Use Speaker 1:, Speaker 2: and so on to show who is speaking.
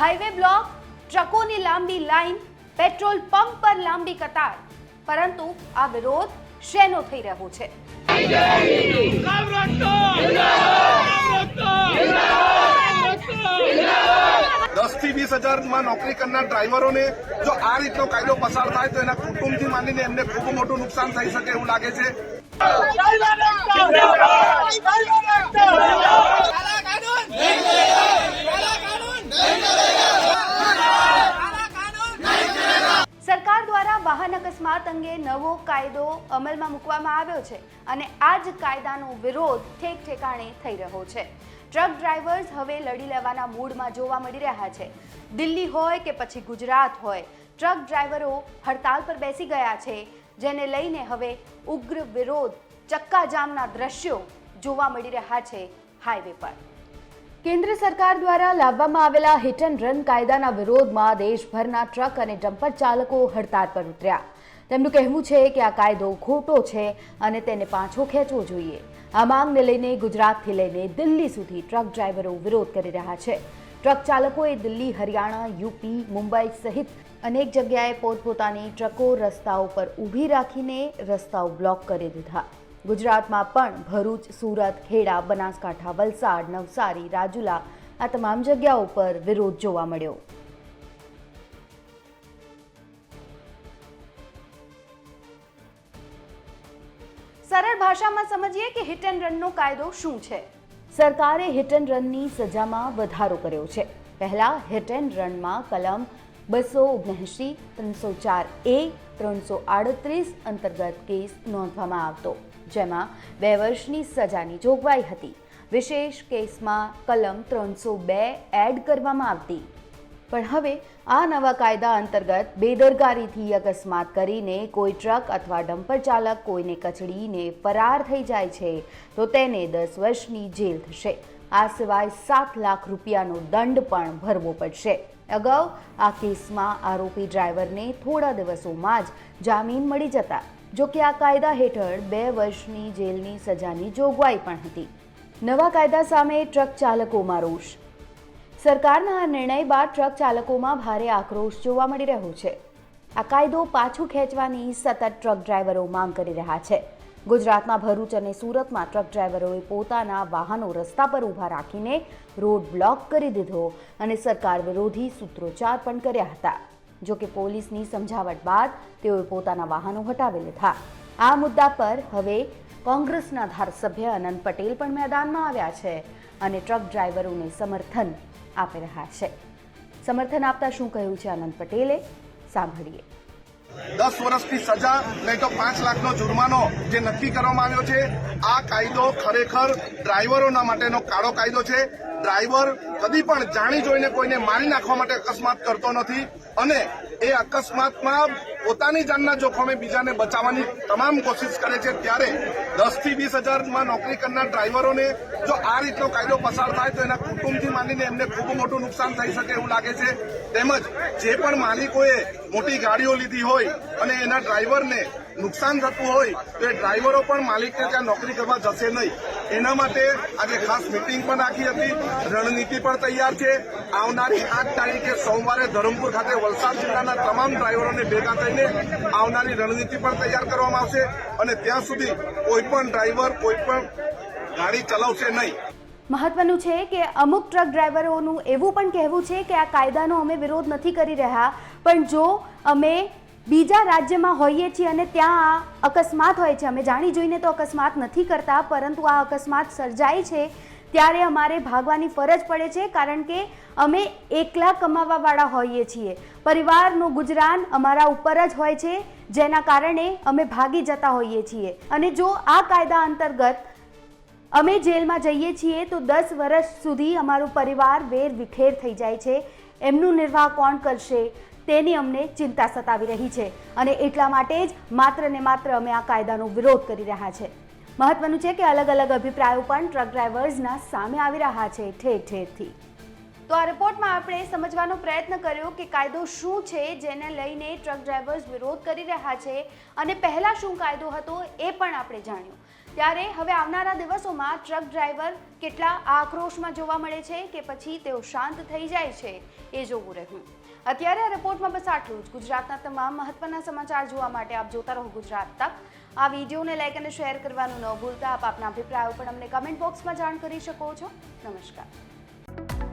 Speaker 1: Highway block ટ્રકોની લાંબી line petrol pump પર લાંબી કતાર પરંતુ આ વિરોધ શેનો થઈ રહ્યો છે
Speaker 2: દસથી વીસ હજારમાં નોકરી કરનાર ડ્રાઈવરોને જો આ રીતનો કાયદો પસાર થાય તો એના કુટુંબથી માંડીને એમને ખૂબ મોટું નુકસાન થઈ શકે એવું લાગે છે
Speaker 1: સરકાર વાહન અકસ્માત અંગે નવો કાયદો અમલમાં મૂકવામાં આવ્યો છે અને આ જ કાયદાનો વિરોધ ઠેક ઠેકાણે થઈ રહ્યો છે. ટ્રક ડ્રાઈવર્સ હવે લડી લેવાના મૂડમાં જોવા મળી રહ્યા છે. દિલ્હી હોય કે પછી ગુજરાત હોય, ટ્રક ડ્રાઈવરો હડતાલ પર બેસી ગયા છે, જેને લઈને હવે ઉગ્ર વિરોધ, ચક્કાજામના દ્રશ્યો જોવા મળી રહ્યા છે હાઈવે પર. કેન્દ્ર સરકાર દ્વારા લાવવામાં આવેલા હિટ એન્ડ રન કાયદાના વિરોધમાં દેશભરના ટ્રક અને ડમ્પર ચાલકો હડતાળ પર ઉતર્યા. તેમનું કહેવું છે કે આ કાયદો ખોટો છે અને તેને પાછો ખેંચવો જોઈએ. આ માંગને લઈને ગુજરાતથી લઈને દિલ્હી સુધી ટ્રક ડ્રાઈવરો વિરોધ કરી રહ્યા છે. ટ્રક ચાલકોએ દિલ્હી, હરિયાણા, યુપી, મુંબઈ સહિત અનેક જગ્યાએ પોતપોતાની ટ્રકો રસ્તાઓ પર ઊભી રાખીને રસ્તાઓ બ્લોક કરી દીધા. ગુજરાતમાં પણ ભરૂચ, સુરત, ખેડા, બનાસકાંઠા, વલસાડ, નવસારી, રાજુલા આ તમામ જગ્યાઓ પર વિરોધ જોવા મળ્યો. સરળ ભાષામાં સમજીએ કે હિટ એન્ડ રનનો કાયદો શું છે? સરકારે હિટ એન્ડ રનની સજામાં વધારો કર્યો છે. પહેલા હિટ એન્ડ રનમાં કલમ બસો ઓગણએંશી, ત્રણસો ચાર એ, ત્રણસો આડત્રીસ અંતર્ગત કેસ નોંધવામાં આવતો. જેમાં બે વર્ષની સજાની જોગવાઈ હતી. વિશેષ કેસમાં કલમ ત્રણસો બે એડ કરવામાં આવતી. પણ હવે આ નવા કાયદા અંતર્ગત બેદરકારીથી અકસ્માત કરીને કોઈ ટ્રક અથવા ડમ્પર ચાલક કોઈને કચડીને ફરાર થઈ જાય છે, તો તેને દસ વર્ષની જેલ થશે. આ સિવાય સાત લાખ રૂપિયાનો દંડ પણ ભરવો પડશે. અગાઉ આ કેસમાં આરોપી ડ્રાઈવરને થોડા દિવસોમાં જ જામીન મળી જતા. જો કે આ કાયદા હેઠળ બે વર્ષની જેલની સજાની જોગવાઈ પણ હતી. નવા કાયદા સામે ટ્રક ચાલકોમાં રોષ. સરકારના આ નિર્ણય બાદ ટ્રક ચાલકોમાં ભારે આક્રોશ જોવા મળી રહ્યો છે. આ કાયદો પાછું ખેંચવાની સતત ટ્રક ડ્રાઈવરો માંગ કરી રહ્યા છે. ગુજરાતમાં ભરૂચ અને સુરતમાં ટ્રક ડ્રાઈવરોએ પોતાના વાહનો રસ્તા પર ઊભા રાખીને રોડ બ્લોક કરી દીધો અને સરકાર વિરોધી સૂત્રોચ્ચાર પણ કર્યા હતા. જો કે પોલીસની સમજાવટ બાદ તેઓએ પોતાના વાહનો હટાવી લીધા. આ મુદ્દા પર હવે કોંગ્રેસના ધારાસભ્ય અનંત પટેલ પણ મેદાનમાં આવ્યા છે અને ટ્રક ડ્રાઈવરોને સમર્થન આપી રહ્યા છે. સમર્થન આપતા શું કહ્યું છે અનંત પટેલે? સાંભળીએ.
Speaker 2: દસ વર્ષની સજા, નહીં તો પાંચ લાખનો જુર્માનો જે નક્કી કરવામાં આવ્યો છે, આ કાયદો ખરેખર ડ્રાઈવરોના માટેનો કાળો કાયદો છે. ડ્રાઈવર કદી પણ જાણી જોઈને કોઈને મારી નાખવા માટે અકસ્માત કરતો નથી અને એ અકસ્માતમાં પોતાની જાનના જોખમે બીજાને બચાવવાની તમામ કોશિશ કરે છે. ત્યારે દસથી વીસ હજારમાં નોકરી કરનાર ડ્રાઈવરોને જો આ રીતનો કાયદો પસાર થાય તો એના કુટુંબથી માંડીને એમને ખૂબ મોટું નુકસાન થઈ શકે એવું લાગે છે. તેમજ જે પણ માલિકોએ મોટી ગાડીઓ લીધી હોય અને એના ડ્રાઈવરને નુકસાન થતું હોય તો એ ડ્રાઈવરો પણ માલિકને ત્યાં નોકરી કરવા જશે નહીં. એના માટે આજે ખાસ મિટિંગ પણ રાખી હતી. રણનીતિ પણ તૈયાર છે. આવનારી આઠ તારીખે સોમવારે ધરમપુર ખાતે વલસાડ જિલ્લાના તમામ ડ્રાઈવરોને ભેગા થઈને આવનારી રણનીતિ પણ તૈયાર કરવામાં આવશે અને ત્યાં સુધી કોઈ પણ ડ્રાઈવર કોઈ પણ ગાડી ચલાવશે નહીં.
Speaker 1: મહત્વનું છે કે અમુક ટ્રક ડ્રાઈવરોનું એવું પણ કહેવું છે કે આ કાયદાનો અમે વિરોધ નથી કરી રહ્યા. પણ જો અમે બીજા રાજ્યમાં હોઈએ છીએ અને ત્યાં આ અકસ્માત હોય છે. અમે જાણી જોઈને તો અકસ્માત નથી કરતા, પરંતુ આ અકસ્માત સર્જાય છે ત્યારે અમારે ભાગવાની ફરજ પડે છે, કારણ કે અમે એકલા કમાવાવાળા હોઈએ છીએ. પરિવારનું ગુજરાન અમારા ઉપર જ હોય છે, જેના કારણે અમે ભાગી જતા હોઈએ છીએ. અને જો આ કાયદા અંતર્ગત અમે જેલમાં જઈએ છીએ, તો દસ વર્ષ સુધી અમારું પરિવાર વેર વિખેર થઈ જાય છે. એમનું નિર્વાહ કોણ કરશે? તેની અમને ચિંતા સતાવી રહી છે અને એટલા માટે જ માત્ર ને માત્ર અમે આ કાયદાનો વિરોધ કરી રહ્યા છે. મહત્વનું છે કે અલગ અલગ અભિપ્રાયો પણ ટ્રક ડ્રાઈવર્સના સામે આવી રહ્યા છે ઠેર ઠેરથી. તો આ રિપોર્ટમાં આપણે સમજવાનો પ્રયત્ન કર્યો કે કાયદો શું છે જેને લઈને ટ્રક ડ્રાઈવર્સ વિરોધ કરી રહ્યા છે અને પહેલાં શું કાયદો હતો એ પણ આપણે જાણ્યું. ત્યારે હવે આવનારા દિવસોમાં ટ્રક ડ્રાઈવર કેટલા આક્રોશમાં જોવા મળે છે કે પછી તેઓ શાંત થઈ જાય છે એ જોવું રહ્યું. અત્યારે આ રિપોર્ટમાં બસ આટલું જ. ગુજરાતના તમામ મહત્વના સમાચાર જોવા માટે આપ જોતા રહો ગુજરાત તક. આ વિડીયોને લાઈક અને શેર કરવાનું ન ભૂલતા. આપ આપના અભિપ્રાયો પણ અમને કમેન્ટ બોક્સમાં જાણ કરી શકો છો. નમસ્કાર.